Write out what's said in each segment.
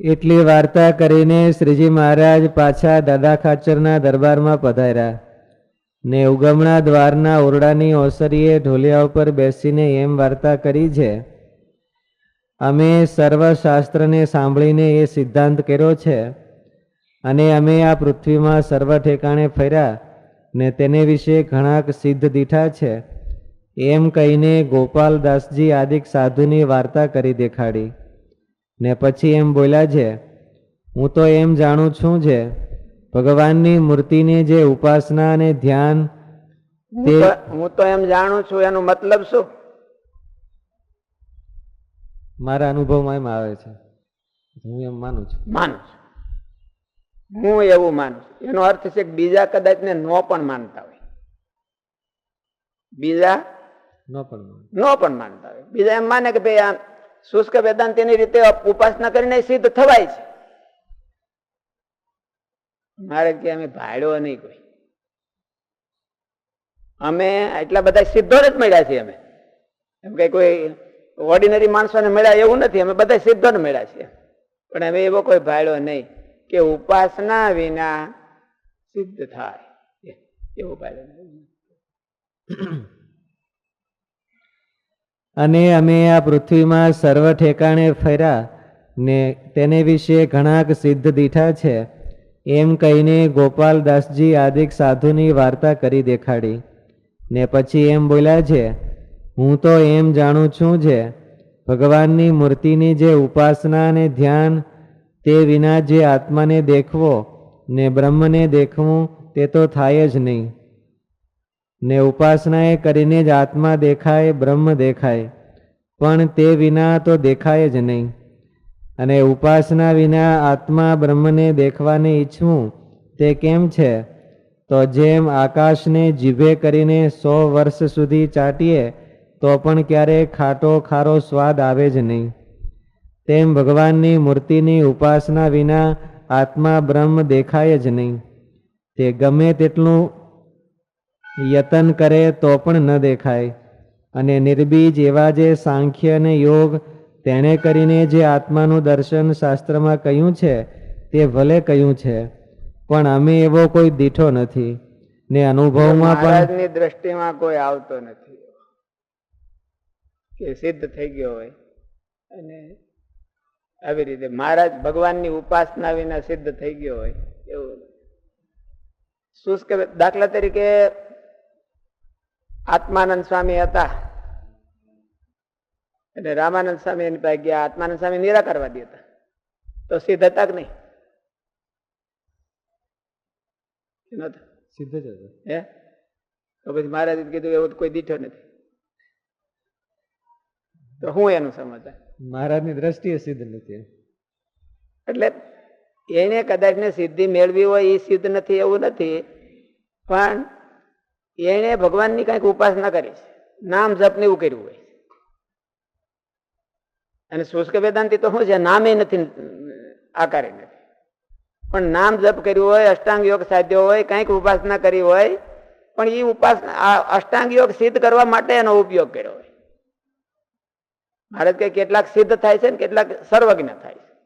એટલી વાર્તા કરીને શ્રીજી મહારાજ પાછા દાદા ખાચરના દરબારમાં પધાર્યા. ને ઉગમણા દ્વારના ઓરડાની ઓસરીએ ઢોલિયા ઉપર બેસીને એમ વાર્તા કરી છે, અમે સર્વશાસ્ત્રને સાંભળીને એ સિદ્ધાંત કર્યો છે અને અમે આ પૃથ્વીમાં સર્વ ઠેકાણે ફર્યા ને તેને વિશે ઘણાક સિદ્ધ દીઠા છે. એમ કહીને ગોપાલદાસજી આદિક સાધુની વાર્તા કરી દેખાડી. ને પછી એમ બોલ્યા છે હું તો એમ જાણું છું છે ભગવાનની મૂર્તિની જે ઉપાસના અને ધ્યાન હું તો- એમ જાણું છું એનો મતલબ શું? મારા અનુભવમાં એમ આવે છે. હું એમ માનું છું. માનું છું. હું એવું માનું છું. એનો અર્થ છે કે બીજા કદાચ ને નો પણ માનતા હોય. બીજા નો પણ નો પણ માનતા હોય. બીજા એમ માને કે ભાઈ આ શુષ્ક વેદાંતિની રીતે ઉપાસના કરીને સિદ્ધ થવાય છે. મારે કે અમે ભાડ્યો નહીં કોઈ. અમે એટલા બધા સિદ્ધો જ મળ્યા છીએ અમે. એમ કે કોઈ ઓર્ડિનરી માણસોને મળ્યા એવું નથી, અમે બધા સિદ્ધો જ મળ્યા છીએ. પણ અમે એવો કોઈ ભાડ્યો નહીં કે ઉપાસના વિના સિદ્ધ થાય. એવો ભાડ્યો અને અમે આ પૃથ્વીમાં સર્વ ઠેકાણે ફર્યા ને તેને વિશે ઘણાક સિદ્ધ દીઠા છે. એમ કહીને ગોપાલદાસજી આદિક સાધુની વાર્તા કરી દેખાડી. ને પછી એમ બોલ્યા છે, હું તો એમ જાણું છું જે, ભગવાનની મૂર્તિની જે ઉપાસના અને ધ્યાન તે વિના જે આત્માને દેખવો ને બ્રહ્મને દેખવું તે તો થાય જ નહીં. ને ઉપાસના એ કરીને જ આત્મા દેખાય, બ્રહ્મ દેખાય. પણ તે વિના તો દેખાય જ નહીં. અને ઉપાસના વિના આત્મા બ્રહ્મને દેખવાને ઈચ્છવું તે કેમ છે? તો જેમ આકાશને જીભે કરીને સો વર્ષ સુધી ચાટીએ, તો પણ ક્યારેય ખાટો ખારો સ્વાદ આવે જ નહીં. તેમ ભગવાનની મૂર્તિની ઉપાસના વિના આત્મા બ્રહ્મ દેખાય જ નહીં. તે ગમે તેટલું યતન કરે તો પણ ન દેખાય. અને નિર્બીજ એવા જે સાંખ્ય અને યોગ તેણે કરીને જે આત્માનું દર્શન શાસ્ત્રમાં કહ્યું છે તે ભલે કહ્યું છે પણ અમે એવો કોઈ દીઠો નથી. ને અનુભવમાં પણ દ્રષ્ટિમાં કોઈ આવતો નથી કે સિદ્ધ થઈ ગયો હોય અને આવી રીતે મહારાજ ભગવાનની ઉપાસના વિના સિદ્ધ થઈ ગયો હોય એવું. શુષ્ક દાખલા તરીકે આત્માનંદ સ્વામી હતા. એટલે રામાનંદ સ્વામી એની પાસે ગયા આત્માનંદ સ્વામી નિરાકારવાદી હતા. તો સિદ્ધ હતા કે નહીં? સિદ્ધ જ હતો. હે? તો પછી મહારાજે કીધું એવું કોઈ દીઠો નથી. તો હું એનું સમજતા મહારાજની દ્રષ્ટિએ સિદ્ધ નથી. એટલે એને કદાચ ને સિદ્ધિ મેળવી હોય એ સિદ્ધ નથી એવું નથી. પણ એને ભગવાનની કંઈક ઉપાસના કરી છે. નામ જપ ને એવું કર્યું હોય. અને શુષ્ક વેદાંતિ તો શું છે? નામે નથી, આકારે નથી. પણ નામ જપ કર્યું હોય, અષ્ટાંગ યોગ સાધ્યો હોય, કંઈક ઉપાસના કરી હોય, પણ એ ઉપાસના અષ્ટાંગ યોગ સિદ્ધ કરવા માટે એનો ઉપયોગ કર્યો હોય. ભારત કે કેટલાક સિદ્ધ થાય છે ને કેટલાક સર્વજ્ઞ થાય છે.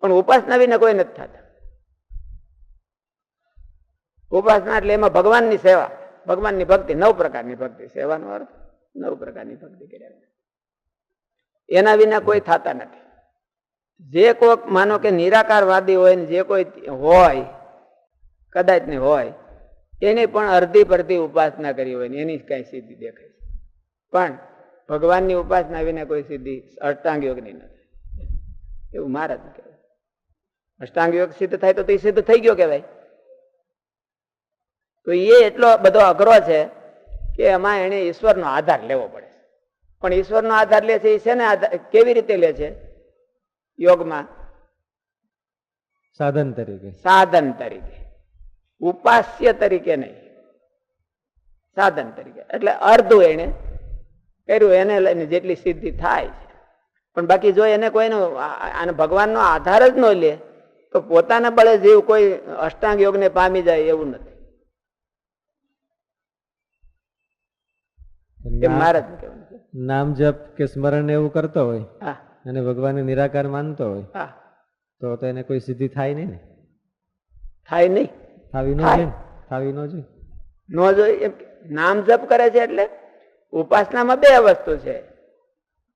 પણ ઉપાસના વિના કોઈ નથી થતા. ઉપાસના એટલે એમાં ભગવાનની સેવા. ભગવાનની ભક્તિ નવ પ્રકારની ભક્તિ સેવાનો અર્થ નવ પ્રકારની ભક્તિ કર્યા એના વિના કોઈ થતા નથી. જે કોઈક માનો કે નિરાકારવાદી હોય ને જે કોઈ હોય, કદાચ ને હોય, એની પણ અડધી પડધી ઉપાસના કરી હોય ને એની જ કઈ સિદ્ધિ દેખાય છે. પણ ભગવાનની ઉપાસના વિના કોઈ સિદ્ધિ અષ્ટાંગ યોગની નથી. એવું મહારાજ કહેવાય અષ્ટાંગ યોગ સિદ્ધ થાય તો તે સિદ્ધ થઈ ગયો કહેવાય. તો એ એટલો બધો અઘરો છે કે એમાં એને ઈશ્વરનો આધાર લેવો પડે. પણ ઈશ્વરનો આધાર લે છે એ છે ને આધાર કેવી રીતે લે છે? યોગમાં? સાધન તરીકે. સાધન તરીકે. ઉપાસ્ય તરીકે નહીં. સાધન તરીકે. એટલે અર્ધું એને કર્યું એને લઈને જેટલી સિદ્ધિ થાય છે. પણ બાકી જો એને કોઈનો આને ભગવાનનો આધાર જ ન લે તો પોતાના બળે જેવું કોઈ અષ્ટાંગ યોગને પામી જાય એવું નથી. નામ- જપ કે સ્મરણ એવું કરતો હોય હા. અને ભગવાનને નિરાકાર માનતો હોય તો તો એને કોઈ સિદ્ધિ થાય નહીં ને? થાય નહીં. થાવી ન. જોઈએ થાવી ન જોઈએ? નો જોઈએ નામ જપ કરે છે એટલે ઉપાસનામાં બે વસ્તુ છે.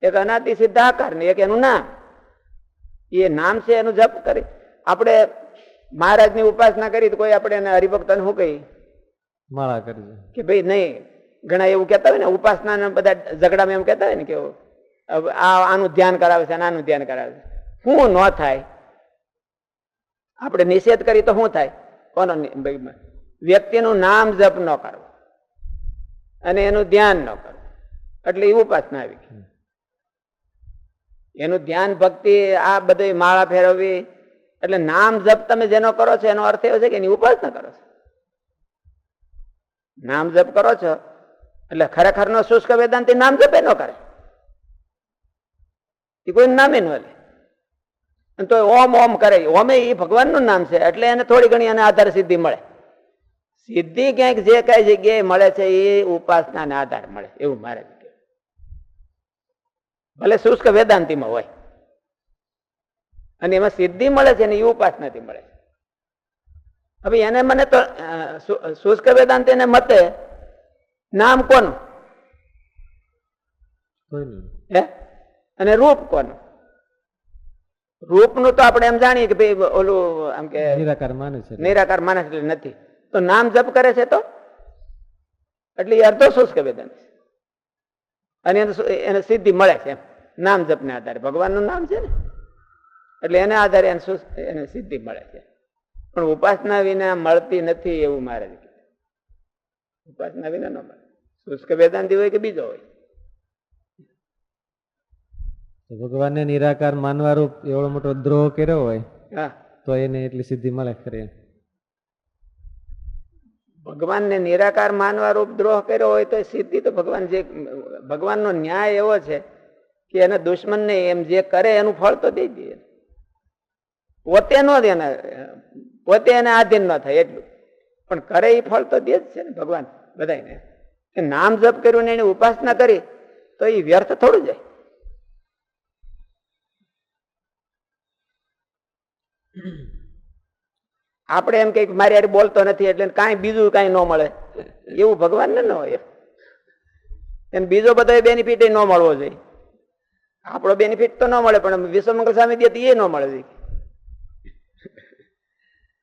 એક અનાદિ સિદ્ધાકાર ને એક એનું નામ. એ નામ છે એનું જપ કરી. આપણે મહારાજની ઉપાસના કરી તો કોઈ આપણે એને હરિભક્તને શું કહી? માળા કરજો કે ભાઈ નહીં ઘણા એવું કહેતા હોય ને ઉપાસના બધા ઝઘડામાં એમ કહેતા હોય ને કે આ આનું ધ્યાન કરાવે છે આનું ધ્યાન કરાવે છે. શું ન થાય? આપણે નિષેધ કરી તો શું થાય? કોનો વ્યક્તિનું નામ જપ ન કરવું અને એનું ધ્યાન ન કરવું એટલે એ ઉપાસના આવી ગઈ. એનું ધ્યાન, ભક્તિ, આ બધી માળા ફેરવવી, એટલે નામ જપ તમે જેનો કરો છો એનો અર્થ એવો છે કે એની ઉપાસના કરો છો. નામ જપ કરો છો એટલે ખરેખર નો શુષ્ક વેદાંતિ નામ જપે ન કરે. એ કોઈ નામે ન લે. તો ઓમ ઓમ કરે. ઓમે એ ભગવાનનું નામ છે, એટલે એને થોડી ઘણી એને આધાર સિદ્ધિ મળે. સિદ્ધિ ક્યાંક જે કઈ જગ્યાએ મળે છે, એ ઉપાસનાને આધાર મળે, એવું મારે ભલે શુષ્ક વેદાંતિમાં હોય. અને એમાં સિદ્ધિ મળે છે ને એ ઉપાસનાથી મળે હવે એને મને તો શુષ્ક વેદાંતિને મતે નામ કોનું? હે? અને રૂપ કોનું? રૂપનું તો આપણે એમ જાણીએ કે ભાઈ ઓલું આમ કે નિરાકાર માણસ નિરાકાર માણસ એટલે નથી. તો નામ જપ કરે છે તો? એટલે એ અર્ધો શુષ્ક વેદાંત છે. અને એને સિદ્ધિ મળે છે એમ. નામ જપને આધારે. ભગવાનનું નામ છે ને? એટલે એને આધારે એને એને સિદ્ધિ મળે છે. પણ ઉપાસના વિના મળતી નથી એવું મારે કીધું ઉપાસના વિના ન મળે. શુષ્ક વેદાંતિ હોય કે બીજો હોય ભગવાનને નિરાકાર માનવા રૂપ એવડો મોટો દ્રોહ કર્યો હોય હા તો એને એટલી સિદ્ધિ મળે ખરી ભગવાનને નિરાકાર માનવા રૂપ દ્રોહ કર્યો હોય તો સિદ્ધિ તો ભગવાન જે ભગવાનનો ન્યાય એવો છે કે એના દુશ્મનને એમ જે કરે એનું ફળ તો દઈ દે. પોતે નો દે એને પોતે એને આધીન ન થાય એટલું. પણ કરે એ ફળ તો દે જ છે ને ભગવાન બધાને એ નામ જપ કર્યું ને એની ઉપાસના કરી, તો એ વ્યર્થ થોડું જાય. આપણે એમ કંઈક મારી યાર બોલતો નથી, એટલે કાંઈ બીજું કાંઈ ન મળે. એવું ભગવાનને ન હોય. એને બીજો બધો બેનિફિટ ન મળવો જોઈએ. આપણો બેનિફિટ તો ન મળે, પણ વિશ્વમંગલ સ્વામી દે એ ન મળે જોઈએ.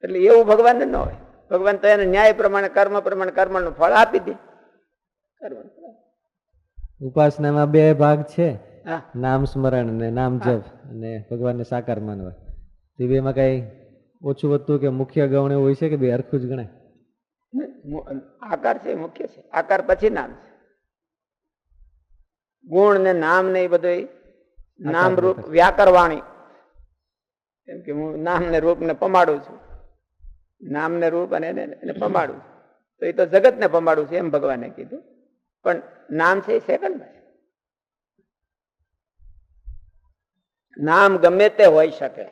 એટલે એવું ભગવાનને ન હોય. ભગવાન તો એને ન્યાય પ્રમાણે, કર્મ પ્રમાણે, કર્મનું ફળ આપી દે. ઉપાસનામાં બે ભાગ છે. નામ સ્મરણ ને નામ જપ અને ભગવાનને સાકાર માનવા. તે બેમાં કઈ ઓછું વધતું કે મુખ્ય ગૌણ હોય છે કે બે હરખું જ ગણાય? આકાર છે મુખ્ય છે. આકાર પછી નામ છે. ગુણ ને નામ ને એ બધું નામ રૂપ વ્યાકરવાણી. એમ કે હું નામ ને રૂપ ને પમાડું છું. નામ ને રૂપ અને એને એને પમાડું છું. તો એ તો જગત ને પમાડું છું એમ ભગવાને કીધું. પણ નામ છે સેકન્ડમાં નામ ગમે તે હોઈ શકે.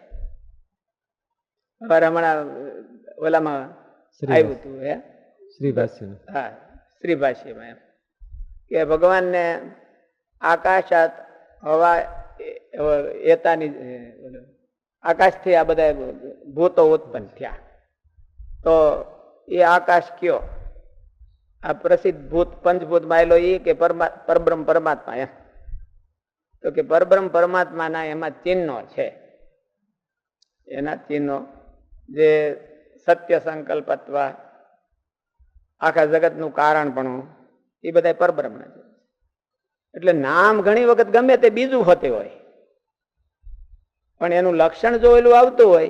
હવે હમણાં ઓલામાં આવ્યું હતું હે? શ્રીભાષ્ય હા શ્રીભાષ્યમાં એમ. કે ભગવાનને આકાશાત હવા એતાની આકાશથી આ બધા ભૂતો ઉત્પન્ન થયા. તો એ આકાશ કયો? આ પ્રસિદ્ધ ભૂત, પંચભૂત માયલો એ કે પરબ્રહ્મ પરમાત્મા, એમ. તો કે પરબ્રહ્મ પરમાત્માના એમાં ચિહ્નો છે. એના ચિહ્નો જે સત્ય સંકલ્પત્વ, આખા જગતનું કારણ પણ એ બધા પરબ્રહ્મ એટલે નામ ઘણી વખત ગમે તે બીજું હોતે હોય. પણ એનું લક્ષણ જો એલું આવતું હોય,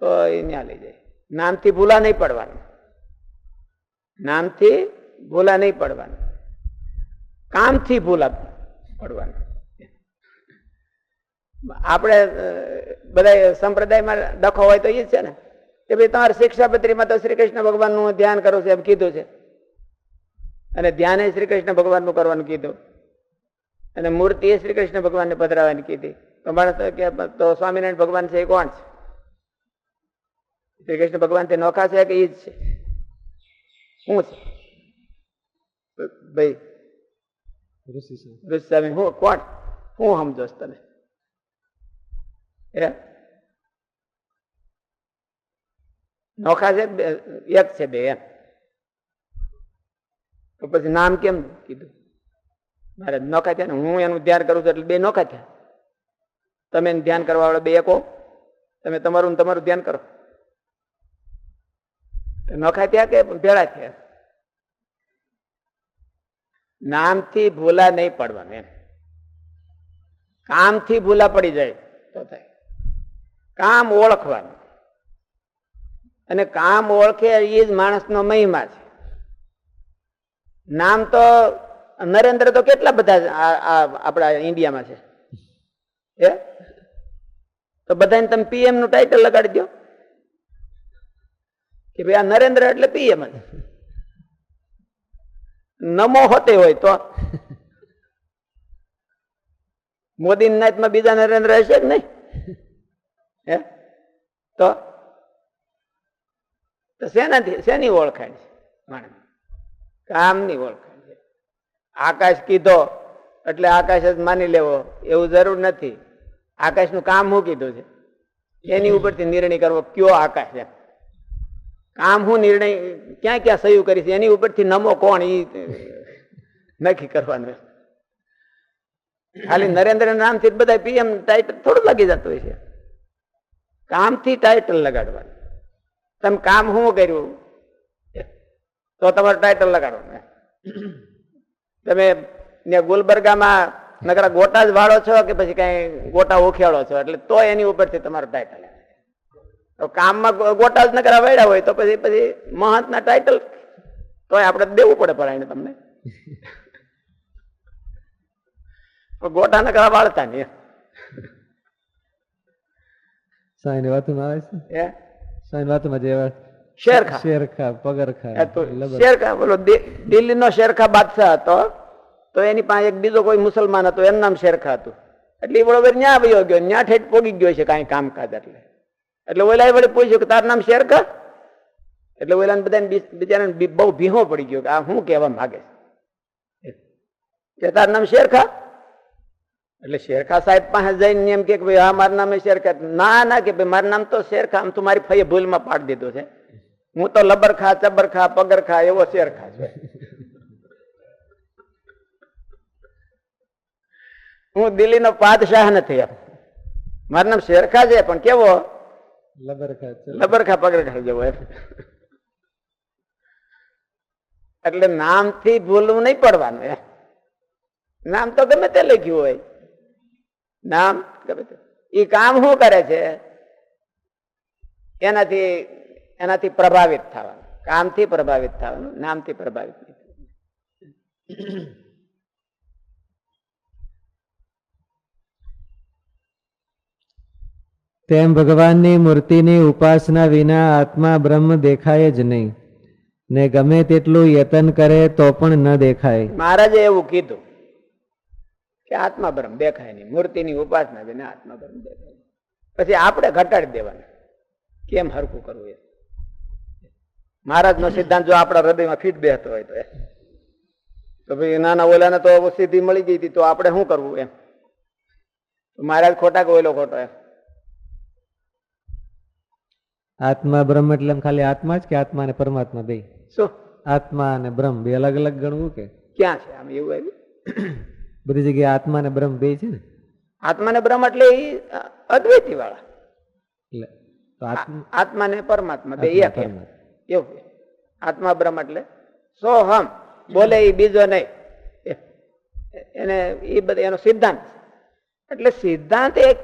તો એ ન્યા લઈ જાય. નામથી ભૂલા નહીં પડવાનું. નામથી ભૂલા નહીં પડવાનું. કામથી ભૂલા પડવાનું. આપણે બધા સંપ્રદાયમાં ડખો હોય તો એ જ છે ને. કે ભાઈ તમારે શિક્ષાપત્રીમાં તો શ્રી કૃષ્ણ ભગવાનનું ધ્યાન કરો છો એમ કીધું છે. અને ધ્યાને શ્રી કૃષ્ણ ભગવાનનું કરવાનું કીધું. અને મૂર્તિ એ શ્રી કૃષ્ણ ભગવાનને પધરાવવાની કીધી. તો માણસ કે, તો સ્વામિનારાયણ ભગવાન છે એ કોણ છે? શ્રી કૃષ્ણ ભગવાન તે નોખા છે કે એ જ છે? શું છે? ભાઈ ઋષિ હું કોણ? હું સમજોશ તને. હે? નોખા છે બે- એક છે બે એમ. તો પછી નામ કેમ કીધું? મારે નોખા થયા ને હું એનું ધ્યાન કરું છું એટલે બે નોખા થયા. તમે એનું ધ્યાન કરવા વાળા બે એકો તમે તમારું તમારું ધ્યાન કરો. નોખા થયા કે ભેળા થયા? નામથી ભૂલા નહીં પડવાનું એમ. કામથી ભૂલા પડી જાય તો થાય. કામ ઓળખવાનું. અને કામ ઓળખે એ જ માણસનો મહિમા છે. નામ તો નરેન્દ્ર તો કેટલા બધા આપણા ઇન્ડિયામાં છે? હે? તો બધાને તમે પીએમનું ટાઇટલ લગાડી દો કે ભાઈ આ નરેન્દ્ર એટલે પીએમ જ. નમો હોતે હોય તો. મોદી નાયતમાં બીજા નરેન્દ્ર હશે કે નહીં? હે? તો? શેનાથી શેની ઓળખાણ છે માણસ કામની ઓળખાણ છે. આકાશ કીધો એટલે આકાશ જ માની લેવો, એવું જરૂર નથી. આકાશનું કામ શું કીધું છે? એની ઉપરથી નિર્ણય કરવો, કયો આકાશ એમ? કામ હું નિર્ણય ક્યાં ક્યાં સહયું કરીશ એની ઉપરથી નમો કોણ? એ નક્કી કરવાનું ખાલી નરેન્દ્ર નામથી જ બધા પીએમ ટાઇટલ થોડું લાગી જતું હોય છે. કામથી ટાઇટલ લગાડવાનું. તમે કામ શું કર્યું? તો તમારે ટાઇટલ લગાડવાનું તમે ત્યાં ગુલબર્ગામાં નકરા ગોટા જ વાળો છો કે પછી કઈ ગોટા ઉખેડો છો? એટલે તો એની ઉપરથી તમારું ટાઇટલ તો કામમાં ગોટાલ નકરા વાળ્યા હોય તો પછી પછી મહંતના ટાઇટલ તોય આપણે દેવું પડે પરાયણ તમને. ગોટા નકરા વાળતા નહીં. સાઈન વાતમાં આવે છે? સાઈન સાંઈ વાતમાં જે વાત શેરખા. શેરખા પગરખા શેરખા બોલો દિલ્હીનો શેરખા બાદશાહ હતો તો એની પાસે એક બીજો કોઈ મુસલમાન હતો એનું નામ શેરખા હતું. એટલે એ બરોબર ન્યા વયો ગયો ન્યા ઠેઠ પોગી ગયો છે કાંઈ કામકાજ એટલે. એટલે ઓલા વડે પૂછ્યું કે તારું નામ શેરખા એટલે ઓલા બધાને બિચારાને બહુ ભીહો પડી ગયો કે આ શું કહેવા માંગે કે તારું નામ શેરખા એટલે શેરખા સાહેબ પાસે જઈને એમ કે ભાઈ, હા, મારું નામ શેરખા ના ના, કે ભાઈ, મારું નામ તો શેરખા આમ તો મારી ફઈએ ભૂલમાં પાડી દીધો છે. હું તો લબરખા ચબરખા પગરખા એવો શેરખા છે. હું દિલ્હીનો પાદશાહ નથી એમ. મારું નામ શેરખા છે, પણ કેવો? લબરખા પગરખા જવું એમ. એટલે નામથી ભૂલવું નહીં પડવાનું એમ. નામ તો ગમે તે લખ્યું હોય. નામ ગમે તે. એ કામ શું કરે છે? એનાથી એનાથી પ્રભાવિત થવાનું. કામથી પ્રભાવિત થવાનું, નામથી પ્રભાવિત નહીં તેમ ભગવાનની મૂર્તિની ઉપાસના વિના આત્મા બ્રહ્મ દેખાય જ નહીં. ને ગમે તેટલું યતન કરે તો પણ ન દેખાય. મહારાજે એવું કીધું કે આત્મા બ્રહ્મ દેખાય નહીં. મૂર્તિની ઉપાસના વિના આત્મા બ્રહ્મ દેખાય પછી આપણે ઘટાડી દેવાના. કેમ હરકું કરવું એ? મહારાજ નો સિદ્ધાંત જો આપણા હૃદયમાં ફીટ બેસતો હોય તો. તો ભાઈ નાના ઓલાને તો સિદ્ધિ મળી ગઈ હતી, તો આપણે શું કરવું એમ? મહારાજ ખોટા કે ઓલો ખોટો એમ? આત્મા બ્રહ્મ એટલે ખાલી આત્મા જ કે આત્મા અને પરમાત્મા બે? શું? આત્મા અને બ્રહ્મ બે અલગ અલગ ગણવું કે? ક્યાં છે? આમ એવું આવ્યું બધી જગ્યાએ આત્મા અને બ્રહ્મ બે છે ને? આત્મા ને બ્રહ્મ એટલે એ અદ્વૈતી વાળા એટલે આત્મા ને પરમાત્મા બે એક. એવું આત્મા બ્રહ્મ એટલે સોહમ. બોલે એ બીજો નહીં. એને એ બધા એનો સિદ્ધાંત એટલે સિદ્ધાંત એક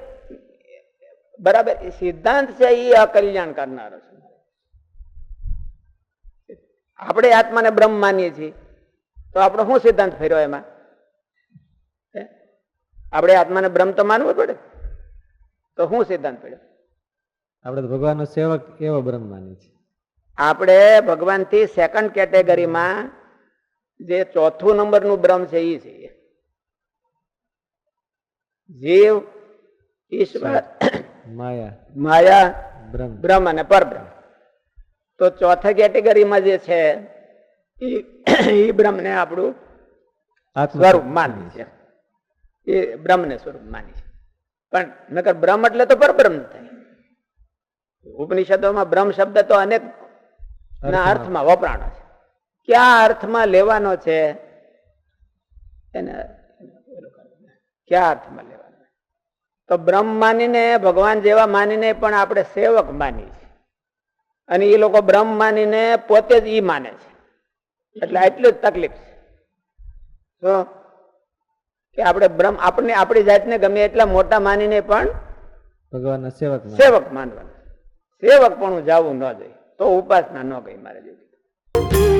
બરાબર? એ સિદ્ધાંત છે એ અકલ્યાણ કરનારો છે. આપણે આત્માને બ્રહ્મ માનીએ છીએ. તો આપણો શું સિદ્ધાંત ફેર્યો એમાં? આપણે આત્માને બ્રહ્મ તો માનવું પડે. તો શું સિદ્ધાંત પડ્યો આપણે તો ભગવાનનો સેવક એવો બ્રહ્મ માની છે આપણે ભગવાનથી સેકન્ડ કેટેગરીમાં જે ચોથું નંબરનું બ્રહ્મ છે એ છે. જીવ ઈશ્વર માયા. માયા બ્રહ્મ. બ્રહ્મ અને પરબ્રહ્મ. તો ચોથા કેટેગરીમાં જે છે એ બ્રહ્મને આપણું સ્વરૂપ માની છે. એ બ્રહ્મને સ્વરૂપ માની છે. પણ નકર બ્રહ્મ એટલે તો પરબ્રહ્મ થાય. ઉપનિષદોમાં બ્રહ્મ શબ્દ તો અનેક ના અર્થમાં વપરાણો છે. ક્યાં અર્થમાં લેવાનો છે? એને ક્યાં અર્થમાં લેવાનો તો બ્રહ્મ માનીને ભગવાન જેવા માનીને પણ આપણે સેવક માની છે અને એ લોકો બ્રહ્મ માનીને પોતે જ ઈ માને છે. એટલે એટલું જ તકલીફ છે. તો કે આપણે બ્રહ્મ આપણે આપણી જાતને ગમે એટલા મોટા માનીને પણ ભગવાનના સેવક સેવક માનવાનું. સેવક પણ જવું ન જોઈએ. તો ઉપાસના ન કહી મારે જેવી